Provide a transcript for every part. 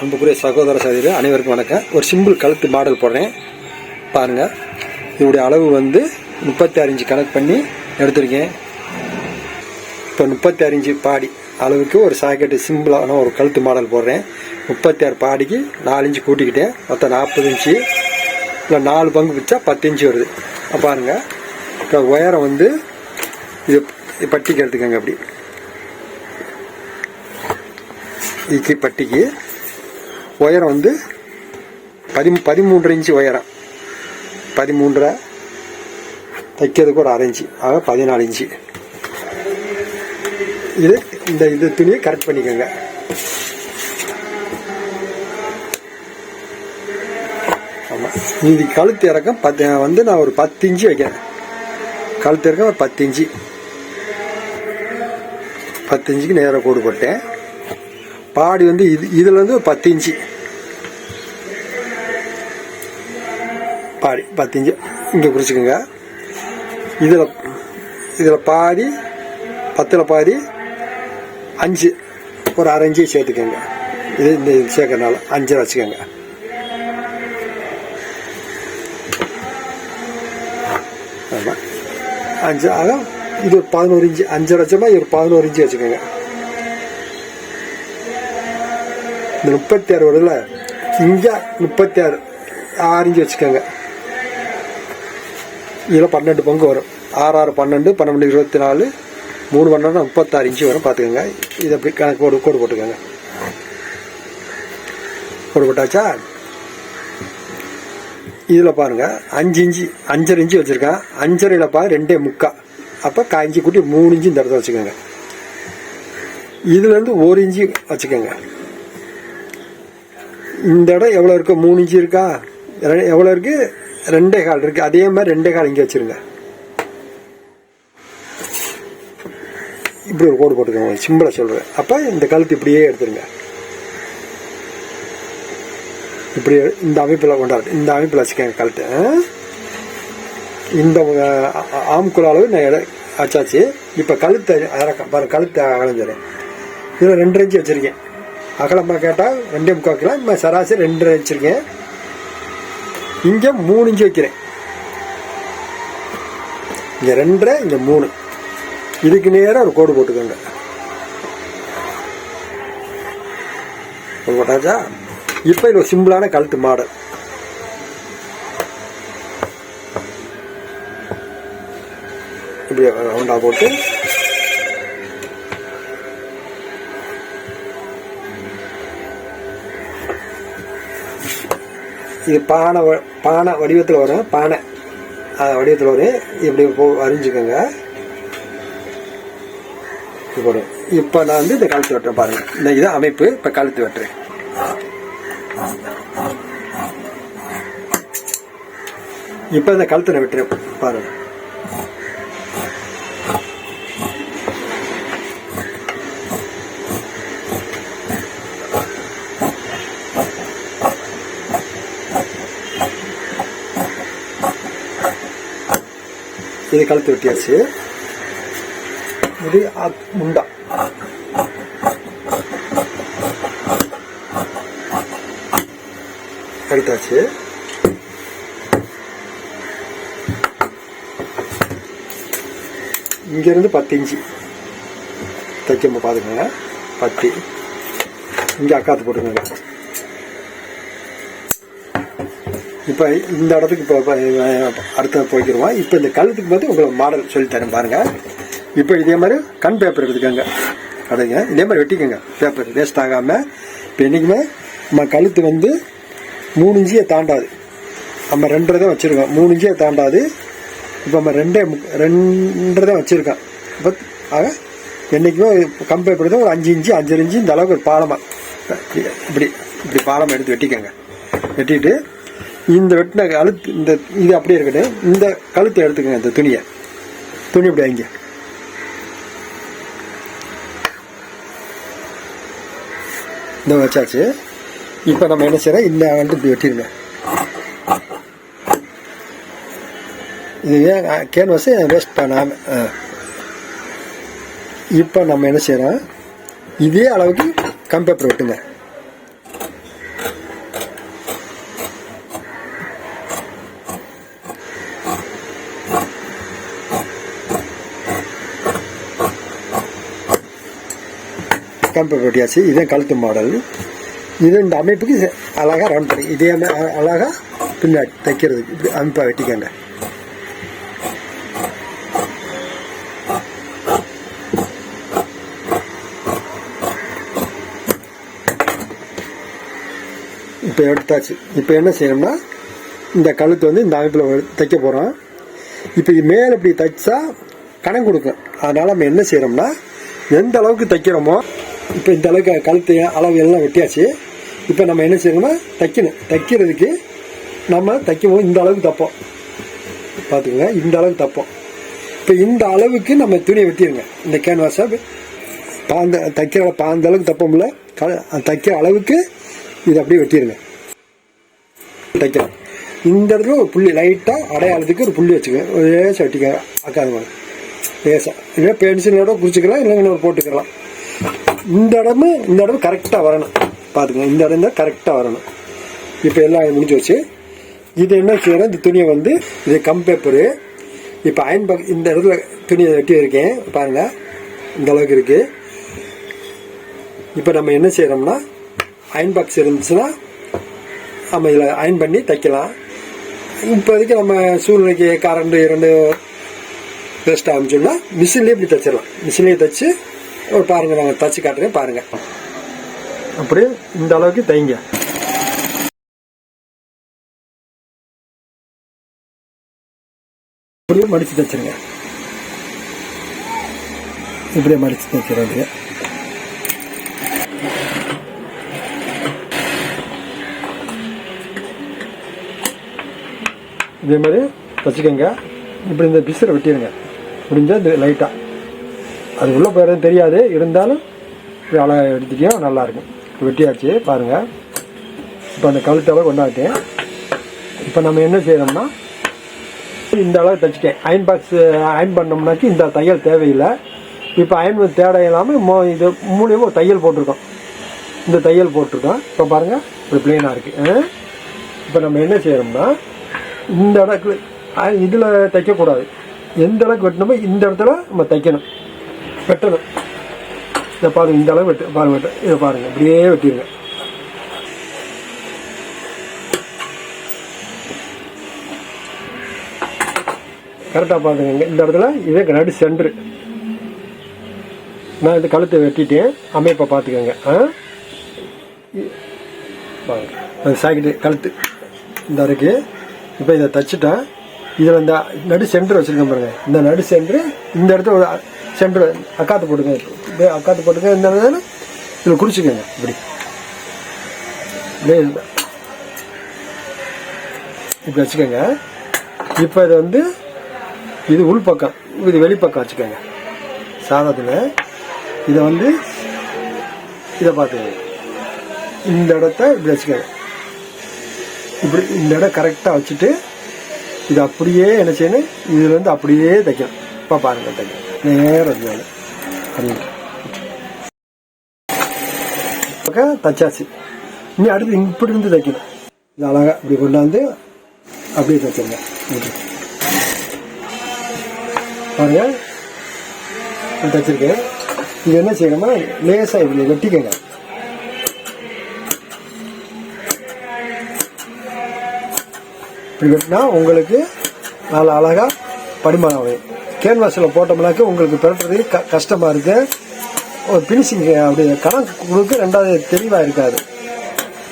அன்புக்குரிய சகோதர சகோதரி அனைவருக்கும் வணக்கம். ஒரு சிம்பிள் கழுத்து மாடல் போடுறேன். பாருங்கள் இதோடைய அளவு வந்து முப்பத்தி ஆறு இன்ச்சு கணக்கு பண்ணி எடுத்திருக்கேன். இப்போ முப்பத்தி ஆறு இன்ச்சு பாடி அளவுக்கு ஒரு சாக்கெட்டு சிம்பிளான ஒரு கழுத்து மாடல் போடுறேன். முப்பத்தாறு பாடிக்கு நாலு இன்ச்சு கூட்டிக்கிட்டேன். மொத்தம் நாற்பது இன்ச்சு. இல்லை நாலு பங்கு பிடிச்சா பத்து இன்ச்சு வருது. பாருங்கள் இப்போ உயரம் வந்து இது பட்டிக்கு எடுத்துக்கோங்க அப்படி. இக்கி பட்டிக்கு உயரம் வந்து பதி பதிமூன்று இன்ச்சு உயரம் பதிமூன்றரை தைக்கிறதுக்கு ஒரு அரை இன்ச்சு ஆக பதினாலு இன்ச்சு. இது இந்த இது துணியை கரெக்ட் பண்ணிக்கோங்க. ஆமாம் இது கழுத்து இறக்கம் பத்து வந்து நான் ஒரு பத்து இன்ச்சு வைக்கிறேன். கழுத்து இறக்கம் ஒரு பத்து இன்ச்சு. பத்து இன்ச்சுக்கு நேராக கோடு போட்டேன். பாடி வந்து இது இதில் வந்து பத்து இன்ச்சு. பாடி பத்து இன்ச்சு. இங்கே குறிச்சிக்கோங்க. இதில் இதில் பாதி பத்தில் பாதி அஞ்சு. ஒரு அரை இன்ச்சு சேர்த்துக்கோங்க. இது இந்த இது சேர்க்கறனால அஞ்சரை வச்சுக்கோங்க. ஆமாம் அஞ்சு ஆக இது ஒரு பதினோரு இன்ச்சு. அஞ்சரை லட்சமாக இது ஒரு பதினோரு இன்ச்சு வச்சுக்கோங்க. இந்த முப்பத்தி ஆறு வருதுல இங்கே முப்பத்தி ஆறு. ஆறு வச்சுக்கோங்க. இதில் பன்னெண்டு பங்கு வரும். ஆறு ஆறு பன்னெண்டு பன்னெண்டு இருபத்தி நாலு மூணு பன்னெண்டு முப்பத்தாறு இன்ச்சு வரும். பார்த்துக்கோங்க. இதை அப்படி கணக்கு கோடு கோடு போட்டுக்கோங்க. கோடு போட்டாச்சா? இதில் பாருங்கள் அஞ்சு இன்ச்சு அஞ்சரை இன்ச்சு வச்சுருக்கேன். அஞ்சரையில் பாரு ரெண்டே முக்கா. அப்போ காய்ஞ்சி கூட்டி மூணு இன்ச்சு இந்த இடத்துல வச்சுக்கோங்க. இதுலேருந்து ஒரு இன்ச்சு வச்சுக்கோங்க. இந்த இடம் எவ்வளோ இருக்கு? மூணு இன்ச்சு இருக்கா? எவ்வளோ இருக்கு? ரெண்டே கால் இருக்கு. அதே மாதிரி ரெண்டே கால் இங்கே வச்சிருங்க. இப்படி ஒரு கோடு போட்டுக்கோங்க. சிம்பிளா சொல்றேன். அப்போ இந்த கழுத்து இப்படியே எடுத்துருங்க. இப்படி இந்த அமைப்பில் கொண்டாடு இந்த அமைப்பில் வச்சுக்கோங்க கழுத்து. இந்த அஹ், ஆம்குள்ள அளவு நான் எடை வச்சாச்சு. இப்போ கழுத்தை இறக்கம் பாரு கழுத்தை அகலஞ்சிடும் இதில் ரெண்டு இன்ச்சு வச்சுருக்கேன். அகலமாக கேட்டால் ரெண்டே முக்கால் கிலோ. இப்போ சராசரி ரெண்டு வச்சுருக்கேன் இங்கே மூணு இன்ச்சு வைக்கிறேன். இங்கே ரெண்டரை இங்கே மூணு. இதுக்கு நேராக ஒரு கோடு போட்டுக்கோங்க. போட்டாச்சா இப்போ இது ஒரு சிம்பிளான கழுத்து மாடல். இப்படி ரவுண்டாக போட்டு இது பானை வ- பானை வடிவத்தில் வரும். பானை வடிவத்தில் வரும். இப்படி போ அறிஞ்சுக்கோங்க. இப்போ இப்போ நான் வந்து இந்த கழுத்து வெட்டுறேன் பாருங்க. இந்த இதான் அமைப்பு இப்போ கழுத்து வெட்டுறேன். இப்போ இந்த கழுத்தை நான் வெட்டுறேன் பாருங்க. இது கழுத்து வெட்டியாச்சு. இது முண்டா. எடுத்தாச்சு இங்கிருந்து பத்து இன்ச்சு. தைக்கம்ப பாத்துக்கோங்க பத்து. இங்கே அக்காத்து போட்டுக்கோங்க. இப்போ இந்த இடத்துக்கு இப்போ அடுத்த போய்க்கிடுவோம் இப்போ இந்த கழுத்துக்கு பார்த்து உங்களுக்கு மாடல் சொல்லி தரேன் பாருங்கள் இப்போ இதே மாதிரி கண் பேப்பர் எடுத்துக்கோங்க அதுங்க. இதே மாதிரி வெட்டிக்கோங்க. பேப்பர் வேஸ்ட் ஆகாமல் இப்போ என்றைக்குமே நம்ம கழுத்து வந்து மூணு இஞ்சியை தாண்டாது. நம்ம ரெண்டரை தான் வச்சுருக்கோம். மூணு இஞ்சியை தாண்டாது. இப்போ நம்ம ரெண்டே முக்- ரெண்டரை தான் வச்சுருக்கோம். இப்போ ஆக என்றைக்குமே கண் பேப்பர் தான் ஒரு அஞ்சு இன்ச்சு அஞ்சரை இன்ச்சு இந்த அளவுக்கு ஒரு பாலமாக இப்படி இப்படி பாலமாக எடுத்து வெட்டிக்கோங்க. வெட்டிட்டு இந்த வெட்டின கழுத்து இந்த இது அப்படியே இருக்கட்டும். இந்த கழுத்தை எடுத்துக்கோங்க இந்த துணியை. துணி இப்படி இங்கே இந்த வச்சாச்சு. இப்போ நம்ம என்ன செய்யறோம்? இந்த வந்துட்டு இப்படி வெட்டிடுங்க. இது ஏன் கேன்வாஸு வேஸ்ட் பண்ணாமல் இப்போ நம்ம என்ன செய்கிறோம் இதே அளவுக்கு கம்பேப்பர் வெட்டுங்க. கம்பை வெட்டியாச்சு இதே கழுத்து மாடல். இது இந்த அமைப்புக்கு அழகாக அழகா ரன் பண்ணி இதே மா- அழகா பின்னாடி தைக்கிறதுக்கு. இப்படி அமைப்பாக வெட்டிக்கங்க. இப்போ எடுத்தாச்சு. இப்போ என்ன செய்யணும்னா இந்த கழுத்து வந்து இந்த அமைப்பில் தைக்க போகிறோம் இப்போ இது மேலே இப்படி தைச்சா கணக்கு கொடுக்கும். அதனால் நம்ம என்ன செய்கிறோம்னா எந்த அளவுக்கு தைக்கிறோமோ இப்போ இந்த அளவுக்கு கழுத்து அளவு எல்லாம் வெட்டியாச்சு. இப்போ நம்ம என்ன செய்யணும்னா தைக்கணும். தைக்கிறதுக்கு நம்ம தைக்கும்போது இந்த அளவுக்கு தைப்போம். பார்த்துக்கோங்க இந்த அளவுக்கு தைப்போம். இப்போ இந்த அளவுக்கு நம்ம துணியை வெட்டிடுங்க இந்த கேன்வாஸை பாந்த தைக்கிற பாந்த அளவுக்கு தைப்போம்ல க தைக்கிற அளவுக்கு இதை அப்படியே வெட்டிடுங்க தைக்கலாம். இந்த இடத்துல ஒரு புள்ளி லைட்டாக அடையாளத்துக்கு ஒரு புள்ளி வச்சுக்கோங்க. ஒரு லேசாக வெட்டிக்க அக்காது லேசாக இல்லை பென்சிலோட குறிச்சிக்கலாம் இல்லை ஒரு போட்டுக்கலாம். இந்த இடமும் இந்த இடம் கரெக்டாக வரணும். பார்த்துக்கோங்க இந்த இடம் தான் கரெக்டாக வரணும். இப்போ எல்லாம் முடிஞ்சு வச்சு இது என்ன செய்யணும் இந்த துணியை வந்து இது கம் பேப்பரு இப்போ அயன் பாக் இந்த இடத்துல துணியை வெட்டி இருக்கேன். பாருங்க இந்த அளவுக்கு இருக்கு. இப்போ நம்ம என்ன செய்கிறோம்னா அயன் பாக்ஸ் இருந்துச்சுன்னா நம்ம இதில் அயன் பண்ணி தைக்கலாம். இப்போதைக்கு நம்ம சூழ்நிலைக்கு கரண்ட் இரண்டு வேஸ்ட் ஆரம்பிச்சோம்னா மிஷின்லேயே இப்படி தைச்சிடலாம். மிஷின்லேயே தைச்சு ஒரு பாருங்க நாங்கள் தச்சு காட்டுறேன் பாருங்க. அப்படியே இந்த அளவுக்கு தைங்க இப்படியே மடிச்சு தைச்சிருங்க இப்படியே மடிச்சு தைக்கிறது இதே மாதிரி தச்சுக்கோங்க. இப்படி இந்த பிசரை வெட்டிடுங்க. முடிஞ்சால் இந்த லைட்டாக அது உள்ளே போயிறது தெரியாது. இருந்தாலும் இப்படி அழகாக எடுத்துட்டியும் நல்லாயிருக்கும் வெட்டியாச்சு பாருங்கள் இப்போ அந்த கழுத்தளவு கொண்டாட்டேன் இப்போ நம்ம என்ன செய்கிறோம்னா இந்த அளவு தைச்சிட்டேன். அயன் பாக்ஸ் அயன் பண்ணோம்னாக்கி இந்த தையல் தேவையில்லை. இப்போ அயன் தேட இல்லாமல் மோ இது மூலியமாக தையல் போட்டிருக்கோம். இந்த தையல் போட்டிருக்கோம். இப்போ பாருங்கள் இப்படி பிளெயினாக இருக்குது இப்போ நம்ம என்ன செய்கிறோம்னா இந்த இடத்துல இதில் தைக்கக்கூடாது. எந்த அளவுக்கு வெட்டினோமோ இந்த இடத்துல நம்ம தைக்கணும். வெட்டணும் இதை பாருங்கள் இந்த அளவு வெட்டு பாருங்க வெட்ட இதை பாருங்கள் இப்படியே வெட்டிடுங்க கரெக்டாக பார்த்துக்கங்க இந்த இடத்துல இதே நடு சென்ட்ரு நான் இந்த கழுத்தை வெட்டிட்டேன் அமைப்பை பார்த்துக்கோங்க ஆ? அது சாக்கிட்டு கழுத்து இந்த இருக்கு. இப்போ இதை தச்சுட்டேன் இதில் இந்த நடு சென்டர் வச்சுருக்கேன் பாருங்கள் இந்த நடு சென்டர் இந்த இடத்துல ஒரு சென்டர் அக்காத்து போட்டுங்க. இப்படியே அக்காத்து போட்டுங்க. இந்த இடத்துல இதில் குறிச்சிக்கோங்க இப்படி. இப்படியே இப்படி வச்சுக்கோங்க. இப்போ இது வந்து இது உள்பக்கம் இது வெளிப்பக்கம் வச்சுக்கோங்க. சாதத்தில் இதை வந்து இதை பார்த்துக்கோங்க. இந்த இடத்த இப்படி வச்சுக்கோங்க. இப்படி இந்த இடம் கரெக்டாக வச்சுட்டு இது அப்படியே என்ன செய்யணும்? இதுலேருந்து அப்படியே தைக்கணும். இப்போ பாருங்க தைக்கணும் நேரம். பக்கம் தச்சாச்சு. இனி அடுத்து இப்படி இருந்து தைக்கணும். இது அழகா இப்படி கொண்டாந்து அப்படியே தைச்சிருங்க. இப்படி. பாருங்க. தைச்சிருக்கேன் இது என்ன செய்யணும்னா லேசாக இப்படி வெட்டிக்கங்க. இப்படி வெட்டினா உங்களுக்கு நல்ல அழகா படிமானம் கேன்வாஸில் போட்டோம்னாக்க உங்களுக்கு பிறட்டுறதுக்கு க கஷ்டமாக இருக்கு. ஒரு ஃபினிஷிங் அப்படி கணக்கு கொடுக்க ரெண்டாவது தெளிவாக இருக்காது.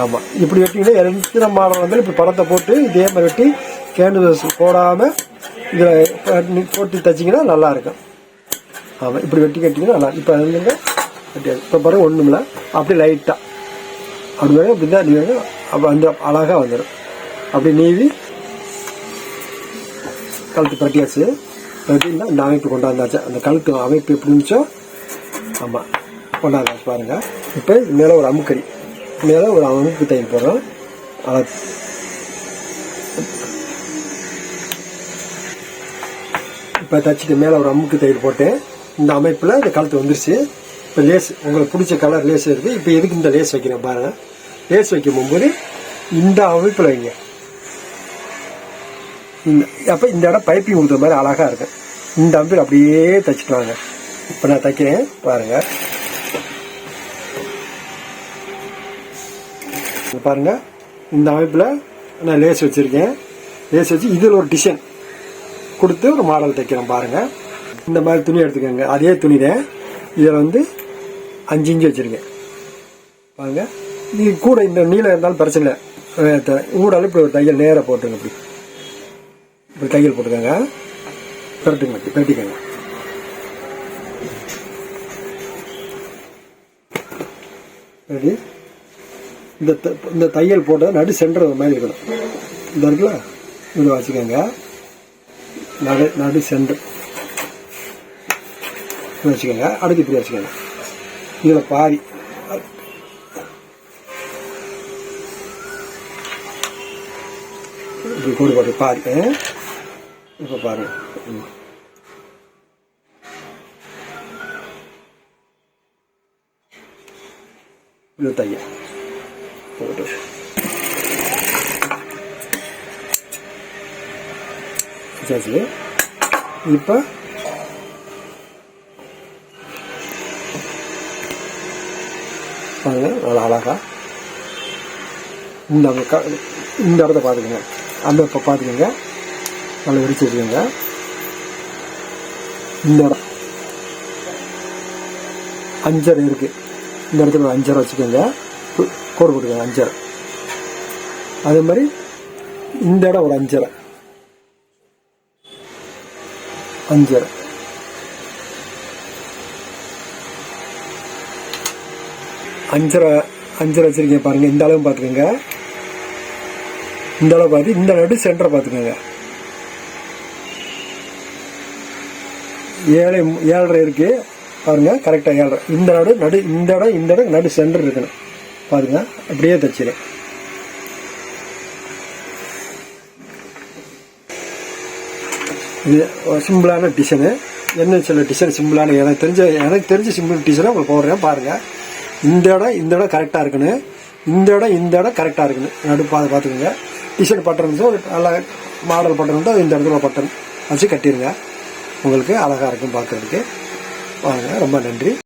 ஆமாம் இப்படி வெட்டிங்கன்னா எத்தனை மாடல் வந்து இப்படி படத்தை போட்டு இதே மாதிரி வெட்டி கேன்வாஸ் போடாமல் இதில் போட்டு தைச்சிங்கன்னா நல்லா இருக்கும். ஆமாம் இப்படி வெட்டி கட்டிங்கன்னா நல்லா இப்போ இல்லைங்க. வெட்டியாது இப்போ பாருங்க ஒன்றுமில்ல அப்படியே லைட்டாக அப்படி வேணும் இப்படி தான் அப்போ அந்த அழகாக வந்துடும் அப்படி நீவி கழுத்து பட்டியாச்சு பட்டினா இந்த அமைப்பு கொண்டாந்தாச்சு. அந்த கழுத்து அமைப்பு எப்படி இருந்துச்சோ? ஆமாம் கொண்டாந்தாச்சு பாருங்கள் இப்போ மேலே ஒரு அமுக்கடி. மேலே ஒரு அமுக்கு தையல் போடுறோம். அதை இப்போ தச்சுட்டு மேலே ஒரு அமுக்கு தையல் போட்டேன். இந்த அமைப்பில் இந்த கழுத்து வந்துருச்சு. இப்போ லேஸ் உங்களுக்கு பிடிச்ச கலர் லேஸ் இருக்குது இப்போ எதுக்கு இந்த லேஸ் வைக்கிறேன் பாருங்கள் லேஸ் வைக்கும் போது இந்த அமைப்பில் வைங்க. இந்த அப்போ இந்த இடம் பைப்பிங் கொடுத்த மாதிரி அழகாக இருக்கும் இந்த அம்பில் அப்படியே தைச்சிக்கலாங்க இப்போ நான் தைக்கிறேன். பாருங்கள் பாருங்கள் இந்த அமைப்பில் நான் லேஸ் வச்சுருக்கேன். லேஸ் வச்சு இதில் ஒரு டிசைன் கொடுத்து ஒரு மாடல் தைக்கிறேன் பாருங்கள் இந்த மாதிரி துணி எடுத்துக்கோங்க. அதே துணி தான் இதில் வந்து அஞ்சு இஞ்சு வச்சுருக்கேன். பாருங்கள் இது கூட இந்த நீளம் இருந்தாலும் பிரச்சனை இல்லை. கூட இப்படி ஒரு தையல் நேராக போட்டுருங்க இப்படி இப்படி தையல் போட்டுக்கோங்க. பெரட்டுங்க இப்படி பெரட்டிக்கோங்க. ரெடி. இந்த த- இந்த தையல் போட்டது நடு சென்டர் மாதிரி இருக்கணும். இந்த இருக்குல்ல? இதில் வச்சுக்கோங்க. நடு நடு சென்டர் வச்சுக்கோங்க. அடுத்து இப்படி வச்சுக்கோங்க. இதில் பாதி. இப்படி கோடு போட்டு பாதி இப்போ பாருங்க இது தையா போட்டு. வச்சாச்சு இப்போ? பாருங்க நல்லா அழகா. இந்த இந்த இடத்த பார்த்துக்கோங்க அந்த இப்போ பார்த்துக்கோங்க நல்லா விரிச்சு வச்சுக்கோங்க. இந்த இடம். அஞ்சரை இருக்கு. இந்த இடத்துல ஒரு அஞ்சரை வச்சுக்கோங்க. கோடு போட்டுக்கோங்க அஞ்சரை. அதே மாதிரி இந்த இடம் ஒரு அஞ்சரை. அஞ்சரை. அஞ்சரை அஞ்சரை வச்சுருக்கீங்க பாருங்க. இந்த அளவு பார்த்துக்கோங்க. இந்த அளவு பார்த்து இந்த நடு சென்டரை பார்த்துக்கோங்க. ஏழை ஏழரை இருக்குது பாருங்க கரெக்டாக ஏழரை. இந்த நடு நடு இந்த இடம் இந்த இடம் நடு சென்டர் இருக்கணும். பாருங்கள் அப்படியே தச்சிடும் இது சிம்பிளான டிசைனு என்ன சில டிசைன் சிம்பிளான எனக்கு தெரிஞ்ச எனக்கு தெரிஞ்ச சிம்பிள் டிசைனை உங்களுக்கு போடுறேன் பாருங்கள் இந்த இடம் இந்த இடம் கரெக்டாக இருக்கணும். இந்த இடம் இந்த இடம் கரெக்டாக இருக்கணும். நடு பார்த்து பார்த்துக்கோங்க. டிசைன் பட்டன் நல்லா மாடல் பட்டன் இந்த இடத்துல பட்டன் வச்சு கட்டிடுங்க உங்களுக்கு அழகாக இருக்கும் பார்க்குறதுக்கு. வாங்க ரொம்ப நன்றி.